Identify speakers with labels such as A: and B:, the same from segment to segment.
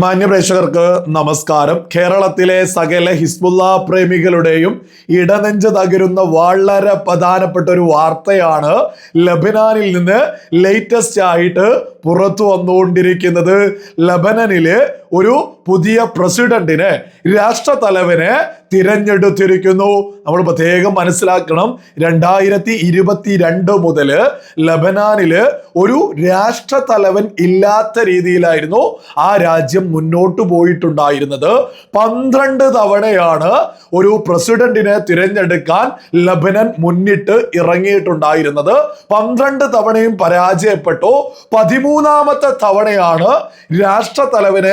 A: മാന്യപ്രേക്ഷകർക്ക് നമസ്കാരം. കേരളത്തിലെ സകല ഹിസ്ബുല്ല പ്രേമികളുടെയും ഇടനെഞ്ച് തകരുന്ന വളരെ പ്രധാനപ്പെട്ട ഒരു വാർത്തയാണ് ലബനാനിൽ നിന്ന് ലേറ്റസ്റ്റ് ആയിട്ട് പുറത്തു വന്നുകൊണ്ടിരിക്കുന്നത്. ലബനനിൽ ഒരു പുതിയ പ്രസിഡന്റിനെ രാഷ്ട്ര തലവനെ തിരഞ്ഞെടുത്തിരിക്കുന്നു. നമ്മൾ പ്രത്യേകം മനസ്സിലാക്കണം. രണ്ടായിരത്തി ഇരുപത്തി രണ്ട് മുതൽ ലബനാനിൽ ഒരു രാഷ്ട്ര തലവൻ ഇല്ലാത്ത രീതിയിലായിരുന്നു ആ രാജ്യം മുന്നോട്ട് പോയിട്ടുണ്ടായിരുന്നത്. പന്ത്രണ്ട് തവണയാണ് ഒരു പ്രസിഡന്റിനെ തിരഞ്ഞെടുക്കാൻ ലബനൻ മുന്നിട്ട് ഇറങ്ങിയിട്ടുണ്ടായിരുന്നത്. പന്ത്രണ്ട് തവണയും പരാജയപ്പെട്ടു. പതിമൂന്നാമത്തെ തവണയാണ് രാഷ്ട്ര രാഷ്ട്രതലവനെ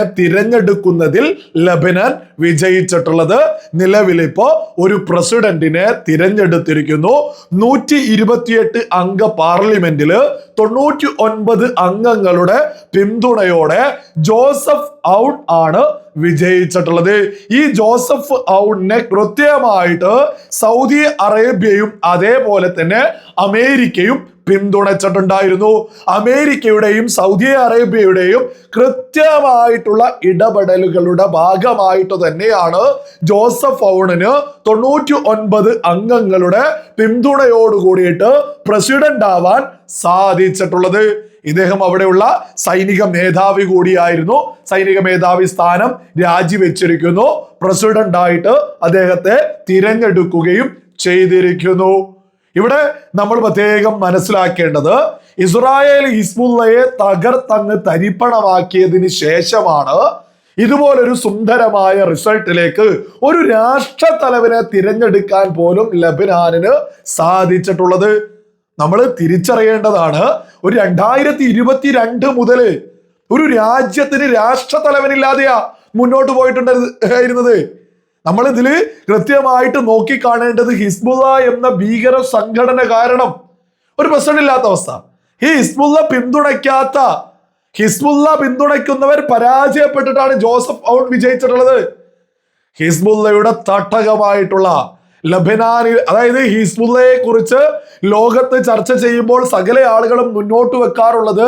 A: തിരഞ്ഞെടുക്കുന്നതിൽ ലബനൻ വിജയിച്ചിട്ടുള്ളത് നിലവിലിപ്പോ ഒരു പ്രസിഡന്റിനെ തിരഞ്ഞെടുത്തിരിക്കുന്നു. നൂറ്റി ഇരുപത്തിയെട്ട് അംഗ പാർലമെന്റിൽ തൊണ്ണൂറ്റി ഒൻപത് അംഗങ്ങളുടെ പിന്തുണയോടെ ജോസഫ് ഔട്ട് ആണ് വിജയിച്ചിട്ടുള്ളത്. ഈ ജോസഫ് ഔഡിനെ കൃത്യമായിട്ട് സൗദി അറേബ്യയും അതേപോലെ തന്നെ അമേരിക്കയും പിന്തുണച്ചിട്ടുണ്ടായിരുന്നു. അമേരിക്കയുടെയും സൗദി അറേബ്യയുടെയും കൃത്യമായിട്ടുള്ള ഇടപെടലുകളുടെ ഭാഗമായിട്ട് തന്നെയാണ് ജോസഫ് ഔണിന് തൊണ്ണൂറ്റി ഒൻപത് അംഗങ്ങളുടെ പിന്തുണയോട് കൂടിയിട്ട് പ്രസിഡന്റ് ആവാൻ സാധിച്ചിട്ടുള്ളത്. ഇദ്ദേഹം അവിടെയുള്ള സൈനിക മേധാവി കൂടിയായിരുന്നു. സൈനിക മേധാവി സ്ഥാനം രാജിവെച്ചിരിക്കുന്നു. പ്രസിഡന്റ് ആയിട്ട് അദ്ദേഹത്തെ തിരഞ്ഞെടുക്കുകയും ചെയ്തിരിക്കുന്നു. ഇവിടെ നമ്മൾ പ്രത്യേകം മനസ്സിലാക്കേണ്ടത് ഇസ്രായേൽ ഹിസ്ബുള്ളയെ തകർത്തങ്ങ് തരിപ്പണമാക്കിയതിന് ശേഷമാണ് ഇതുപോലൊരു സുന്ദരമായ റിസൾട്ടിലേക്ക് ഒരു രാഷ്ട്രത്തലവനെ തിരഞ്ഞെടുക്കാൻ പോലും ലബനാനിന് സാധിച്ചിട്ടുള്ളത്. നമ്മൾ തിരിച്ചറിയേണ്ടതാണ് ഒരു രണ്ടായിരത്തി ഇരുപത്തിരണ്ട് മുതൽ ഒരു രാജ്യത്തിന് രാഷ്ട്രത്തലവനില്ലാതെയാ മുന്നോട്ട് പോയിട്ടുണ്ടായിരുന്നത്. നമ്മൾ ഇതിൽ കൃത്യമായിട്ട് നോക്കിക്കാണേണ്ടത് ഹിസ്ബുല എന്ന ഭീകര സംഘടന കാരണം. ഒരു പ്രശ്നമില്ലാത്ത അവസ്ഥ. ഈ ഹിസ്ബുല്ല പിന്തുണയ്ക്കാത്ത ഹിസ്ബുല്ല പിന്തുണയ്ക്കുന്നവർ പരാജയപ്പെട്ടിട്ടാണ് ജോസഫ് ഔട്ട് വിജയിച്ചിട്ടുള്ളത്. ഹിസ്ബുല്ലയുടെ തട്ടകമായിട്ടുള്ള ലബനാനിൽ അതായത് ഹിസ്ബുല്ലയെ കുറിച്ച് ലോകത്ത് ചർച്ച ചെയ്യുമ്പോൾ സകല ആളുകളും മുന്നോട്ട് വെക്കാറുള്ളത്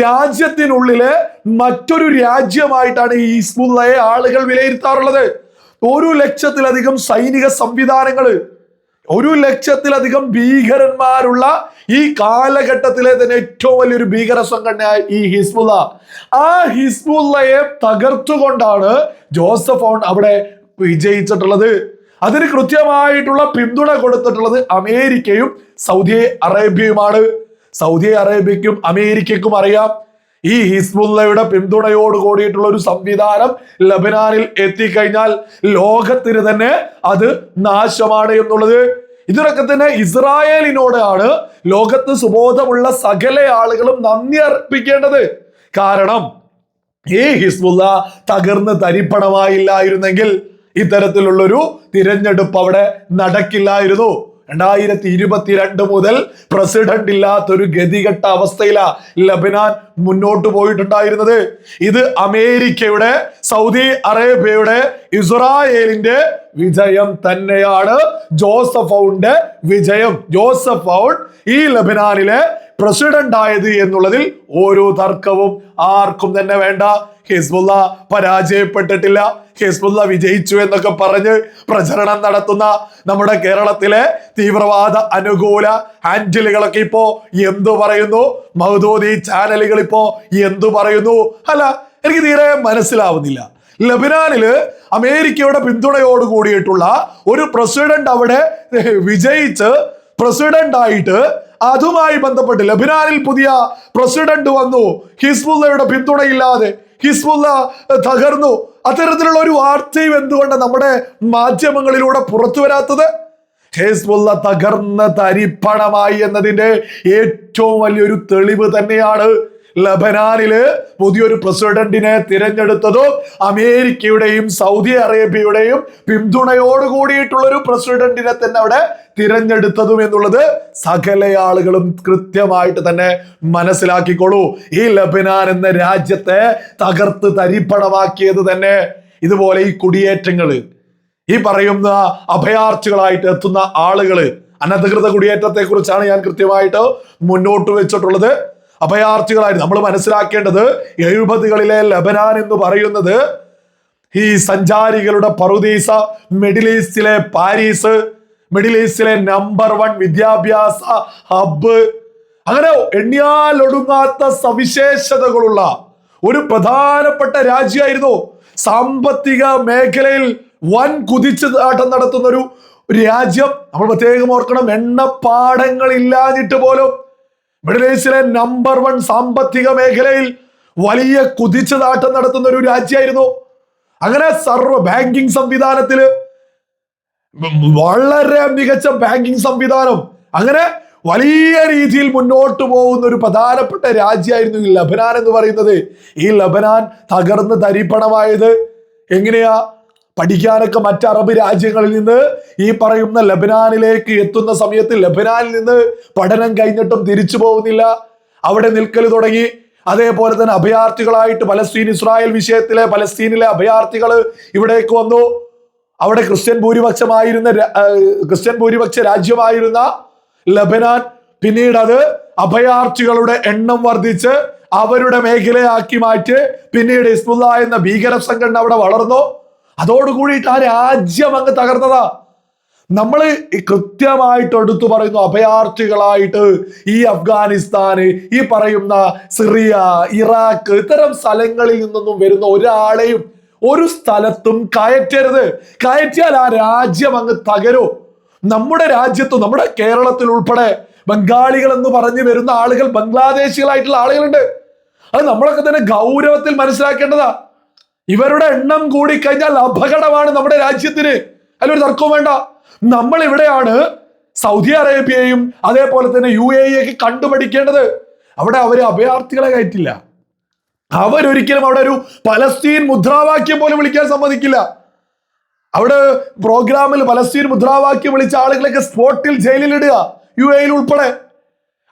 A: രാജ്യത്തിനുള്ളിലെ മറ്റൊരു രാജ്യമായിട്ടാണ് ഈ ഹിസ്ബുല്ലയെ ആളുകൾ വിലയിരുത്താറുള്ളത്. ഒരു ലക്ഷത്തിലധികം സൈനിക സംവിധാനങ്ങൾ ഒരു ലക്ഷത്തിലധികം ഭീകരന്മാരുള്ള ഈ കാലഘട്ടത്തിലെ തന്നെ ഏറ്റവും വലിയൊരു ഭീകര സംഘടനയായ ഈ ഹിസ്ബുല്ല ആ ഹിസ്ബുല്ലയെ തകർത്തുകൊണ്ടാണ് ജോസഫ് ഓൺ അവിടെ വിജയിച്ചിട്ടുള്ളത്. അതിന് കൃത്യമായിട്ടുള്ള പിന്തുണ കൊടുത്തിട്ടുള്ളത് അമേരിക്കയും സൗദി അറേബ്യയുമാണ്. സൗദി അറേബ്യക്കും അമേരിക്കയ്ക്കും അറിയാം. ഈ ഹിസ്ബുല്ലയുടെ പിന്തുണയോട് കൂടിയിട്ടുള്ള ഒരു സംവിധാനം ലബനാനിൽ എത്തിക്കഴിഞ്ഞാൽ ലോകത്തിന് തന്നെ അത് നാശമാണ് എന്നുള്ളത്. ഇതിനൊക്കെ തന്നെ ഇസ്രായേലിനോടാണ് ലോകത്ത് സുബോധമുള്ള സകല ആളുകളും നന്ദി അർപ്പിക്കേണ്ടത്. കാരണം ഈ ഹിസ്ബുല്ല തകർന്ന് തരിപ്പണമായില്ലായിരുന്നെങ്കിൽ ഇത്തരത്തിലുള്ളൊരു തിരഞ്ഞെടുപ്പ് അവിടെ നടക്കില്ലായിരുന്നു. രണ്ടായിരത്തി ഇരുപത്തിരണ്ട് മുതൽ പ്രസിഡന്റ് ഇല്ലാത്തൊരു ഗതികെട്ട അവസ്ഥയിലാ ലബനാൻ മുന്നോട്ട് പോയിട്ടുണ്ടായിരുന്നത്. ഇത് അമേരിക്കയുടെ സൗദി അറേബ്യയുടെ ഇസ്രായേലിന്റെ വിജയം തന്നെയാണ് ജോസഫ് ഔന്റെ വിജയം. ജോസഫ് ഔണ്ട് ഈ ലബനാനിലെ പ്രസിഡന്റ് ആയത് എന്നുള്ളതിൽ ഓരോ തർക്കവും ആർക്കും തന്നെ വേണ്ട. ഹിസ്ബുള്ള പരാജയപ്പെട്ടിട്ടില്ല. ഹിസ്ബുള്ള വിജയിച്ചു എന്നൊക്കെ പറഞ്ഞ് പ്രചരണം നടത്തുന്ന നമ്മുടെ കേരളത്തിലെ തീവ്രവാദ അനുകൂല ഹാൻഡിലുകളൊക്കെ ഇപ്പോ എന്തു പറയുന്നു? മൗദൂദി ചാനലുകൾ ഇപ്പോ എന്തു പറയുന്നു? അല്ല എനിക്ക് തീരെ മനസ്സിലാവുന്നില്ല. ലബനാനിൽ അമേരിക്കയുടെ പിന്തുണയോട് കൂടിയിട്ടുള്ള ഒരു പ്രസിഡന്റ് അവിടെ വിജയിച്ച് പ്രസിഡന്റ് ആയിട്ട് അതുമായി ബന്ധപ്പെട്ട് ലബനാനിൽ പുതിയ പ്രസിഡന്റ് വന്നു. ഹിസ്ബുള്ളയുടെ പിന്തുണയില്ലാതെ ഹിസ്ബുള്ള തകർന്നു. അത്തരത്തിലുള്ള ഒരു വാർത്തയും എന്തുകൊണ്ട് നമ്മുടെ മാധ്യമങ്ങളിലൂടെ പുറത്തു വരാത്തത്? ഹിസ്ബുള്ള തകർന്ന തരിപ്പണമായി എന്നതിന്റെ ഏറ്റവും വലിയൊരു തെളിവ് തന്നെയാണ് ലബനാനിൽ പുതിയൊരു പ്രസിഡന്റിനെ തിരഞ്ഞെടുത്തതും അമേരിക്കയുടെയും സൗദി അറേബ്യയുടെയും പിന്തുണയോട് കൂടിയിട്ടുള്ള ഒരു പ്രസിഡന്റിനെ തന്നെ അവിടെ തിരഞ്ഞെടുത്തതും എന്നുള്ളത് സകല ആളുകളും കൃത്യമായിട്ട് തന്നെ മനസ്സിലാക്കിക്കോളൂ. ഈ ലബനാൻ എന്ന രാജ്യത്തെ തകർത്ത് തരിപ്പണമാക്കിയത് തന്നെ ഇതുപോലെ ഈ കുടിയേറ്റങ്ങൾ ഈ പറയുന്ന അഭയാർത്ഥികളായിട്ട് എത്തുന്ന ആളുകൾ അനധികൃത കുടിയേറ്റത്തെ കുറിച്ചാണ് ഞാൻ കൃത്യമായിട്ട് മുന്നോട്ട് വെച്ചിട്ടുള്ളത്. അഭയാർത്ഥികളായിട്ട് നമ്മൾ മനസ്സിലാക്കേണ്ടത് എഴുപതുകളിലെ ലബനാൻ എന്ന് പറയുന്നത് ഈ സഞ്ചാരികളുടെ പറുദീസ മിഡിൽ ഈസ്റ്റിലെ പാരീസ് മിഡിൽ ഈസ്റ്റിലെ നമ്പർ വൺ വിദ്യാഭ്യാസ ഹബ്ബ് അങ്ങനെ എണ്ണിയാലൊടുങ്ങാത്ത സവിശേഷതകളുള്ള ഒരു പ്രധാനപ്പെട്ട രാജ്യമായിരുന്നു സാമ്പത്തിക മേഖലയിൽ വൻ കുതിച്ചു ആട്ടം നടത്തുന്ന ഒരു രാജ്യം. നമ്മൾ പ്രത്യേകം ഓർക്കണം എണ്ണപ്പാടങ്ങൾ ഇല്ലാഞ്ഞിട്ട് പോലും മിഡിൽ ഈസ്റ്റിലെ നമ്പർ വൺ സാമ്പത്തിക മേഖലയിൽ വലിയ കുതിച്ചുചാട്ടം നടത്തുന്ന ഒരു രാജ്യമായിരുന്നു. അങ്ങനെ സർവ ബാങ്കിങ് സംവിധാനത്തിൽ വളരെ മികച്ച ബാങ്കിങ് സംവിധാനം. അങ്ങനെ വലിയ രീതിയിൽ മുന്നോട്ട് പോകുന്ന ഒരു പ്രധാനപ്പെട്ട രാജ്യമായിരുന്നു ഈ ലബനാൻ എന്ന് പറയുന്നത്. ഈ ലബനാൻ തകർന്ന് തരിപ്പണമായത് എങ്ങനെയാ? പഠിക്കാനൊക്കെ മറ്റ് അറബ് രാജ്യങ്ങളിൽ നിന്ന് ഈ പറയുന്ന ലബനാനിലേക്ക് എത്തുന്ന സമയത്ത് ലബനാനിൽ നിന്ന് പഠനം കഴിഞ്ഞിട്ടും തിരിച്ചു പോകുന്നില്ല. അവിടെ നിൽക്കൽ തുടങ്ങി. അതേപോലെ തന്നെ അഭയാർത്ഥികളായിട്ട് പലസ്തീൻ ഇസ്രായേൽ വിഷയത്തിലെ പലസ്തീനിലെ അഭയാർത്ഥികൾ ഇവിടേക്ക് വന്നു. അവിടെ ക്രിസ്ത്യൻ ഭൂരിപക്ഷമായിരുന്ന ക്രിസ്ത്യൻ ഭൂരിപക്ഷ രാജ്യമായിരുന്ന ലബനാൻ പിന്നീട് അത് അഭയാർത്ഥികളുടെ എണ്ണം വർദ്ധിച്ച് അവരുടെ മേഖലയാക്കി മാറ്റി. പിന്നീട് ഇസ്മുല്ല എന്ന ഭീകര സംഘടന അവിടെ വളർന്നു. അതോടുകൂടിയിട്ട് ആ രാജ്യം അങ്ങ് തകർന്നതാ. നമ്മൾ കൃത്യമായിട്ട് എടുത്തു പറയുന്നു അഭയാർത്ഥികളായിട്ട് ഈ അഫ്ഗാനിസ്ഥാന് ഈ പറയുന്ന സിറിയ ഇറാഖ് ഇത്തരം സ്ഥലങ്ങളിൽ നിന്നൊന്നും വരുന്ന ഒരാളെയും ഒരു സ്ഥലത്തും കയറ്റരുത്. കയറ്റിയാൽ ആ രാജ്യം അങ്ങ് തകരൂ. നമ്മുടെ രാജ്യത്ത് നമ്മുടെ കേരളത്തിൽ ഉൾപ്പെടെ ബംഗാളികൾ എന്ന് പറഞ്ഞു വരുന്ന ആളുകൾ ബംഗ്ലാദേശികളായിട്ടുള്ള ആളുകളുണ്ട്. അത് നമ്മളൊക്കെ തന്നെ ഗൗരവത്തിൽ മനസ്സിലാക്കേണ്ടതാ. ഇവരുടെ എണ്ണം കൂടി കഴിഞ്ഞാൽ അപകടമാണ് നമ്മുടെ രാജ്യത്തിന്. അതിലൊരു തർക്കവും വേണ്ട. നമ്മൾ ഇവിടെയാണ് സൗദി അറേബ്യയും അതേപോലെ തന്നെ യു എ ഒക്കെ കണ്ടുപഠിക്കേണ്ടത് അവിടെ അവർ അഭയാർത്ഥികളെ കയറ്റില്ല. അവരൊരിക്കലും അവിടെ ഒരു പലസ്തീൻ മുദ്രാവാക്യം പോലും വിളിക്കാൻ സമ്മതിക്കില്ല. അവിടെ പ്രോഗ്രാമിൽ പലസ്തീൻ മുദ്രാവാക്യം വിളിച്ച ആളുകളൊക്കെ സ്പോട്ടിൽ ജയിലിൽ ഇടുക യു എയിൽ ഉൾപ്പെടെ.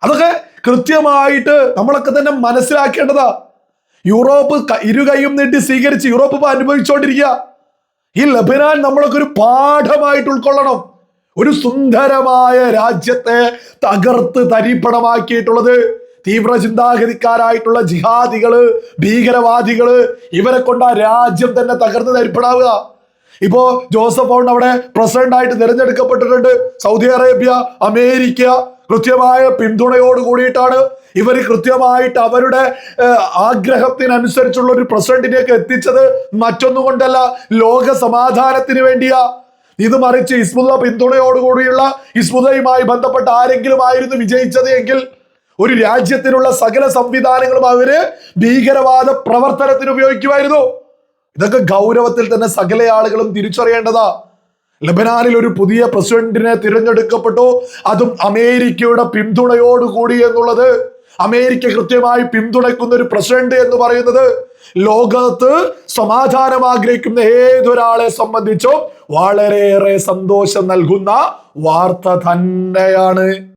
A: അതൊക്കെ കൃത്യമായിട്ട് നമ്മളൊക്കെ തന്നെ മനസ്സിലാക്കേണ്ടതാ. യൂറോപ്പ് ഇരു കൈയും നീട്ടി സ്വീകരിച്ച് യൂറോപ്പ് ഇപ്പൊ അനുഭവിച്ചുകൊണ്ടിരിക്കുക ഈ ലബനാൻ നമ്മളൊക്കെ ഒരു പാഠമായിട്ട് ഉൾക്കൊള്ളണം. ഒരു സുന്ദരമായ രാജ്യത്തെ തകർത്ത് തരിപ്പണമാക്കിയിട്ടുള്ളത്. തീവ്ര ചിന്താഗതിക്കാരായിട്ടുള്ള ജിഹാദികൾ ഭീകരവാദികൾ ഇവരെ കൊണ്ട് ആ രാജ്യം തന്നെ തകർന്നു തരിപ്പണാവുക. ഇപ്പോ ജോസഫ് ഓൺ അവിടെ പ്രസിഡന്റ് ആയിട്ട് തിരഞ്ഞെടുക്കപ്പെട്ടിട്ടുണ്ട് സൗദി അറേബ്യ അമേരിക്ക കൃത്യമായ പിന്തുണയോട് കൂടിയിട്ടാണ് ഇവർ കൃത്യമായിട്ട് അവരുടെ ആഗ്രഹത്തിനനുസരിച്ചുള്ള ഒരു പ്രസിഡന്റിനെയൊക്കെ എത്തിച്ചത്. മറ്റൊന്നും കൊണ്ടല്ല ലോക സമാധാനത്തിന് വേണ്ടിയാ. ഇത് മറിച്ച് ഇസ്മുല പിന്തുണയോടുകൂടിയുള്ള ഹിസ്ബുല്ലയുമായി ബന്ധപ്പെട്ട ആരെങ്കിലും ആയിരുന്നു വിജയിച്ചത് എങ്കിൽ ഒരു രാജ്യത്തിനുള്ള സകല സംവിധാനങ്ങളും അവർ ഭീകരവാദ പ്രവർത്തനത്തിന് ഉപയോഗിക്കുമായിരുന്നു. ഇതൊക്കെ ഗൗരവത്തിൽ തന്നെ സകല ആളുകളും തിരിച്ചറിയേണ്ടതാ. ലബനാനിൽ ഒരു പുതിയ പ്രസിഡന്റിനെ തിരഞ്ഞെടുക്കപ്പെട്ടു. അതും അമേരിക്കയുടെ പിന്തുണയോടുകൂടി എന്നുള്ളത്. അമേരിക്ക കൃത്യമായി പിന്തുണയ്ക്കുന്ന ഒരു പ്രസിഡന്റ് എന്ന് പറയുന്നത് ലോകത്ത് സമാധാനം ആഗ്രഹിക്കുന്ന ഏതൊരാളെ സംബന്ധിച്ചും വളരെയേറെ സന്തോഷം നൽകുന്ന വാർത്ത തന്നെയാണ്.